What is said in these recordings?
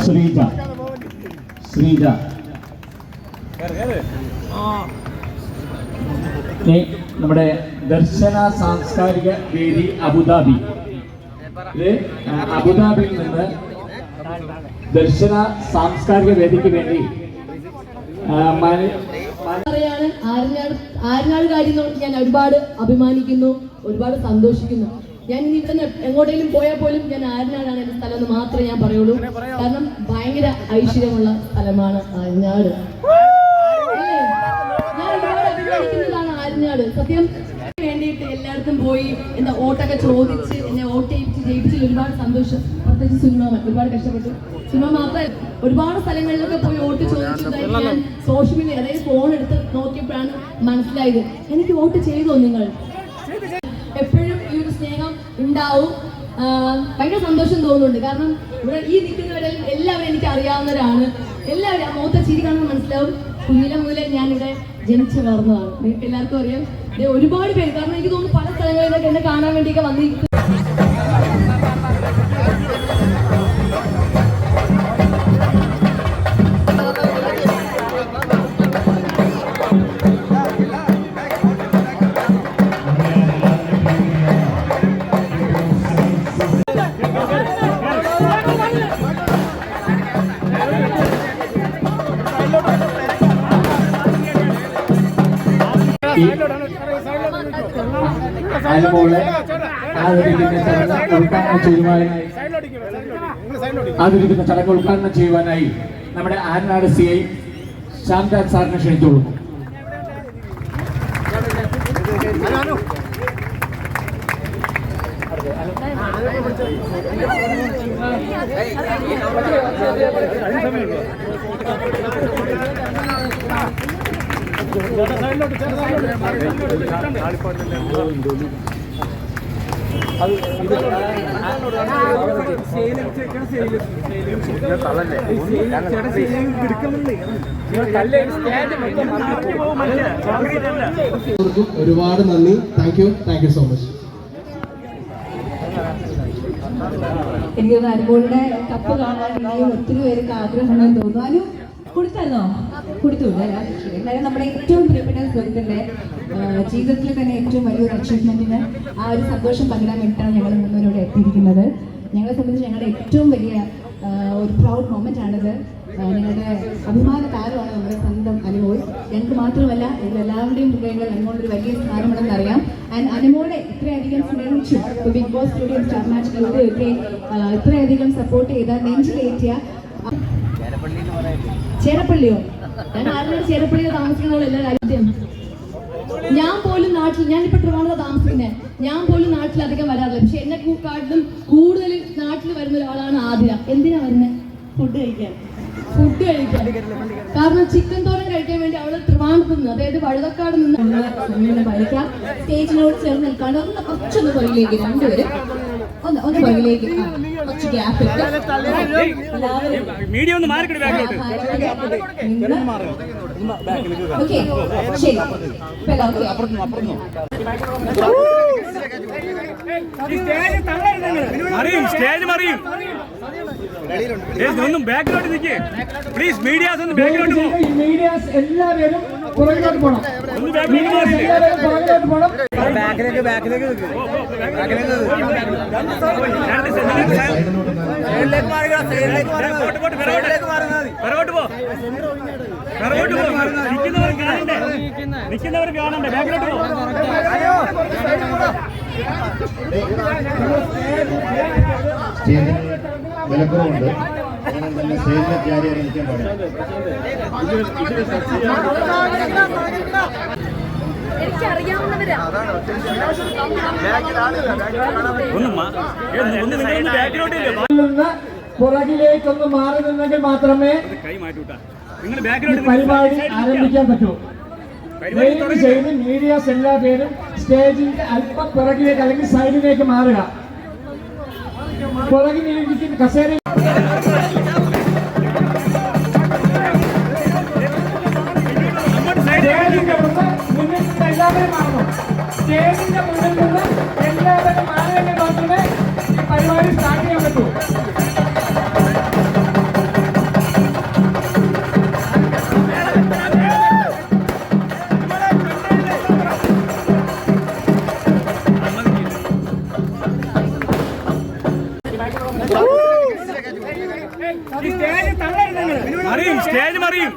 ശ്രീജ ശ്രീജ നമ്മുടെ ദർശന സാംസ്കാരിക വേദി അബുദാബി. അബുദാബിയിൽ നിന്ന് ദർശന സാംസ്കാരിക വേദിക്ക് വേണ്ടി പറയാണ് ആര്യനാട് ആര്യനാട് കാര്യം ഞാൻ ഒരുപാട് അഭിമാനിക്കുന്നു ഒരുപാട് സന്തോഷിക്കുന്നു. ഞാൻ ഇനി ഇവിടെ എങ്ങോട്ടേലും പോയാൽ പോലും ഞാൻ ആര്യനാടാണ് എന്റെ സ്ഥലം എന്ന് മാത്രമേ ഞാൻ പറയുള്ളൂ. കാരണം ഭയങ്കര ഐശ്വര്യമുള്ള സ്ഥലമാണ് ആര്യനാട്? ഞാൻ ഒരുപാട് അഭിമാനിക്കുന്നതാണ് ആര്യനാട് സത്യം വേണ്ടിയിട്ട് എല്ലായിടത്തും പോയി എന്താ ഓട്ടൊക്കെ ചോദിച്ച് എന്നെ ഓട്ടയിച്ച് ജയിപ്പിച്ചിൽ ഒരുപാട് സന്തോഷം. പ്രത്യേകിച്ച് സുനിമാമൻ ഒരുപാട് കഷ്ടപ്പെട്ടു. സുനിമ മാത്രമല്ല ഒരുപാട് സ്ഥലങ്ങളിലൊക്കെ പോയി വോട്ട് ചോദിച്ചതായിട്ട് ഞാൻ സോഷ്യൽ മീഡിയ അതായത് ഫോൺ എടുത്ത് നോക്കിയപ്പോഴാണ് മനസ്സിലായത്. എനിക്ക് വോട്ട് ചെയ്തോ നിങ്ങൾ? എപ്പോഴും ഈ ഒരു സ്നേഹം ഉണ്ടാവും. ഭയങ്കര സന്തോഷം തോന്നുന്നുണ്ട്. കാരണം ഇവിടെ ഈ നിൽക്കുന്നവരിൽ എല്ലാവരും എനിക്ക് അറിയാവുന്നവരാണ്. എല്ലാവരും ആ മുഖത്തെ ചിരി കാണുമ്പോൾ മനസ്സിലാവും. കുഞ്ഞിലെ മുതലേ ഞാനിവിടെ ജനിച്ചു വളർന്നതാണ്. നിങ്ങൾക്ക് എല്ലാവർക്കും അറിയാം. ഒരുപാട് പേര് കാരണം എനിക്ക് തോന്നുന്നു പല സ്ഥലങ്ങളിലൊക്കെ എന്നെ കാണാൻ വേണ്ടിയൊക്കെ വന്നിരിക്കും അനുമോളെ ആദരിക്കുന്ന ചടങ്ങ് ഉദ്ഘാടനം ചെയ്യുവാനായി നമ്മുടെ ആരനാട് സി ഐ ശാന്താജ് സാറിനെ ക്ഷണിച്ചോളൂ എല്ലാവർക്കും ഒരുപാട് നന്ദി. Thank you thank you so much എനിക്ക് തോന്നുന്നു കപ്പ് കാണാൻ ഒത്തിരി പേർക്ക് ആഗ്രഹമുണ്ടെന്ന് തോന്നുന്നു. കൊടുത്തല്ലോ? കൊടുത്തു അല്ലേ നമ്മുടെ ഏറ്റവും പ്രിയപ്പെട്ട സുഹൃത്തിന്റെ ജീവിതത്തിൽ തന്നെ ഏറ്റവും വലിയൊരു അച്ചീവ്മെന്റിന് ആ ഒരു സന്തോഷം പങ്കിടാൻ വേണ്ടിയിട്ടാണ് ഞങ്ങൾ മുന്നോട്ട് എത്തിയിരിക്കുന്നത്. ഞങ്ങളെ സംബന്ധിച്ച് ഞങ്ങളുടെ ഏറ്റവും വലിയ ഒരു പ്രൗഡ് മൊമെന്റ് ആണിത്. ഞങ്ങളുടെ അഭിമാന താരമാണ് നമ്മുടെ സ്വന്തം അനുമോൾ. ഞങ്ങൾക്ക് മാത്രമല്ല എല്ലാവരുടെയും ഹൃദയങ്ങൾ അനുമോളുടെ ഒരു വലിയ സ്ഥാനമുണ്ടെന്ന് അറിയാം. ആൻഡ് അനുമോളെ ഇത്രയധികം സ്നേഹിച്ചു Bigg Boss studio star match ഇത്രയധികം സപ്പോർട്ട് ചെയ്ത നെഞ്ചിലേറ്റിയ ചേരപ്പള്ളിയോ? ഞാൻ ആരുടെ ചേരപ്പള്ളിയോ താമസിക്കുന്ന എല്ലാ രാജ്യത്തെയും ഞാൻ പോലും നാട്ടിൽ ഞാനിപ്പോ ട്രിവാൻഡ്രം താമസിക്കുന്നത് ഞാൻ പോലും നാട്ടിൽ അധികം വരാറില്ല. പക്ഷെ എന്നെ കാട്ടിലും കൂടുതൽ നാട്ടിൽ വരുന്ന ഒരാളാണ് ആതിര. എന്തിനാ വരുന്നത് ഫുഡ് കഴിക്കാൻ. ഫുഡ് കഴിക്കാൻ. കാരണം ചിക്കൻ തോരൻ കഴിക്കാൻ വേണ്ടി അവൾ ട്രിവാൻഡ്രത്ത് നിന്ന് അതായത് വഴുതക്കാട് നിന്ന് ഭരിക്കാം സ്റ്റേജിനോട് ചേർന്ന് നിൽക്കാണ്ട് ഒന്ന് കുറച്ചൊന്ന് പുറകിലേക്ക് രണ്ടുപേരും ഒന്ന് ഒന്ന് പുറകിലേക്ക് കുറച്ച് ഗ്യാപ്പ് മീഡിയ ഒന്ന് മാറി മറിയും ഓക്കെ ശരി സ്റ്റേജ് മറിയും ഒന്നും ബാക്കിലോട്ട് നിൽക്കേ പ്ലീസ് മീഡിയാസ് ഒന്ന് ബാക്കിലോട്ട് പോകും മീഡിയാസ് എല്ലാവരും പുറകിലോട്ട് പോകണം ഒന്ന് ബാക്കിലോട്ട് മീഡിയാസ് എല്ലാവരും പുറകിലോട്ട് പോകണം ബാക്കിലേക്ക് ബാക്കിലേക്ക് പിറകോട്ട് പോ. പിറകോട്ട് പോ. നിൽക്കുന്നവർ കാണണ്ടേ? നിൽക്കുന്നവർ കാണണ്ടേ? ബാക്കിലോട്ട് പോ. വിലക്കുറവുണ്ട്. അങ്ങനെ തന്നെ സ്റ്റേജിലെ കയറി ഇറങ്ങിക്കാൻ പാടില്ല പുറകിലേക്കൊന്ന് മാറി നിന്നെങ്കിൽ മാത്രമേ പരിപാടി ആരംഭിക്കാൻ പറ്റൂ. ദയവ് ചെയ്ത് മീഡിയാസ് എല്ലാ പേരും സ്റ്റേജിന്റെ അല്പം പുറകിലേക്ക് അല്ലെങ്കിൽ സൈഡിലേക്ക് മാറുക. പുറകിൽ ഇരിക്കുന്ന എല്ലാവരും ആണോ സ്റ്റേജിന്റെ മുന്നിൽ നിന്ന് എല്ലാവരും മറിയും സ്റ്റേജ് അറിയും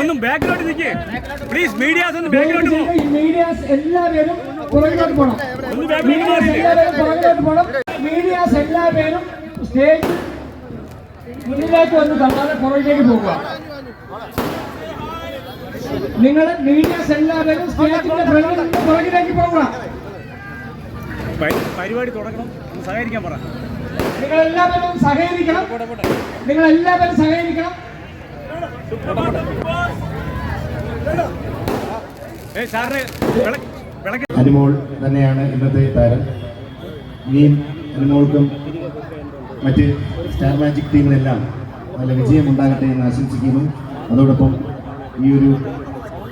ഒന്നും ബാക്കിലോട്ട് നിൽക്കേ പ്ലീസ് മീഡിയാസ് ഒന്ന് ബാക്കിലോട്ട് പോകും മീഡിയാസ് എല്ലാവരും പുറകിലോട്ട് പോകണം പുറകിലോട്ട് പോകണം മീഡിയാസ് എല്ലാവരും സ്റ്റേജ് മുന്നിലേക്ക് വന്ന് തന്നാലെ പുറകിലേക്ക് പോകുക. നിങ്ങൾ മീഡിയാസ് എല്ലാവരും സ്റ്റേജിന്റെ ഫ്രണ്ടിൽ നിന്ന് പുറകിലേക്ക് പോകുക. പരിപാടി തുടങ്ങണം. സഹകരിക്കാൻ പറ. നിങ്ങൾ എല്ലാവരും സഹകരിക്കണം. നിങ്ങൾ എല്ലാവരും സഹകരിക്കണം. അനുമോൾ തന്നെയാണ് ഇന്നത്തെ താരം. ഇനിയും അനുമോൾക്കും മറ്റ് സ്റ്റാർ മാജിക് ടീമിനെല്ലാം നല്ല വിജയം ഉണ്ടാകട്ടെ എന്ന് ആശംസിക്കുന്നു. അതോടൊപ്പം ഈ ഒരു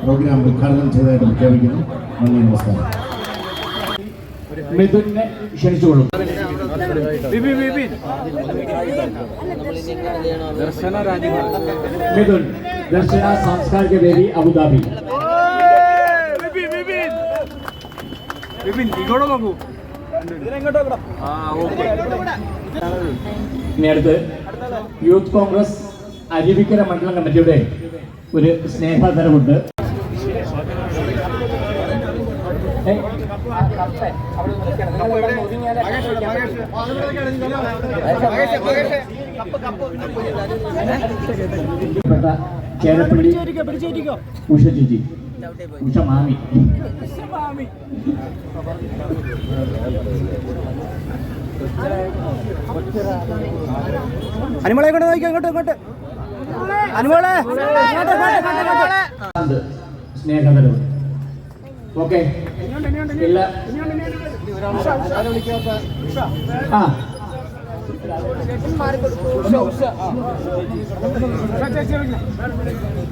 പ്രോഗ്രാം ഉദ്ഘാടനം ചെയ്തതായിട്ട് പ്രഖ്യാപിക്കുന്നു. നന്ദി നമസ്കാരം. മിഥുനെ ക്ഷണിച്ചുകൊള്ളും. ബിബിൻ ബിബിൻ മിഥുൻ ദർശന സാംസ്കാരിക വേദി Abu Dhabi Bibin youth Congress Aruvikkara മണ്ഡലം കമ്മിറ്റിയുടെ ഒരു സ്നേഹതരമുണ്ട്? ചേരപ്പള്ളി മാമി അനുമോളെ കൊണ്ട് നോക്കിയോ ഇങ്ങോട്ട് ഇങ്ങോട്ട് അനുമോളെ സ്നേഹം സ്നേഹതരം ഓക്കെ. ആ.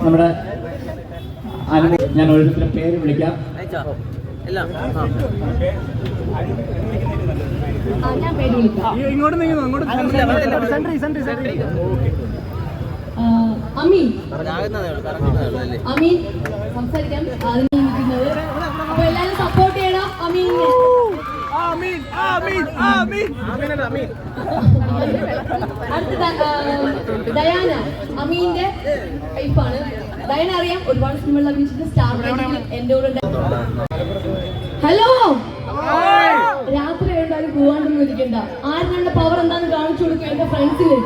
നമ്മുടെ ഞാൻ ഓരോരുത്തരും പേര് വിളിക്കാം. ഇങ്ങോട്ട് അമീൻ. സംസാരിക്കാം. അമീന്റെ വൈഫാണ് അറിയാം ഒരുപാട് സിനിമകളിൽ അഭിനയിച്ചിട്ട് സ്റ്റാർ എന്റെ കൂടെ ഹലോ? രാത്രി ആയിരുന്നാലും പോവാണ്ടൊന്നും ഇരിക്കണ്ട. ആരും കണ്ട പവർ എന്താന്ന് കാണിച്ചു കൊടുക്കുക എന്റെ ഫ്രണ്ട്സിന്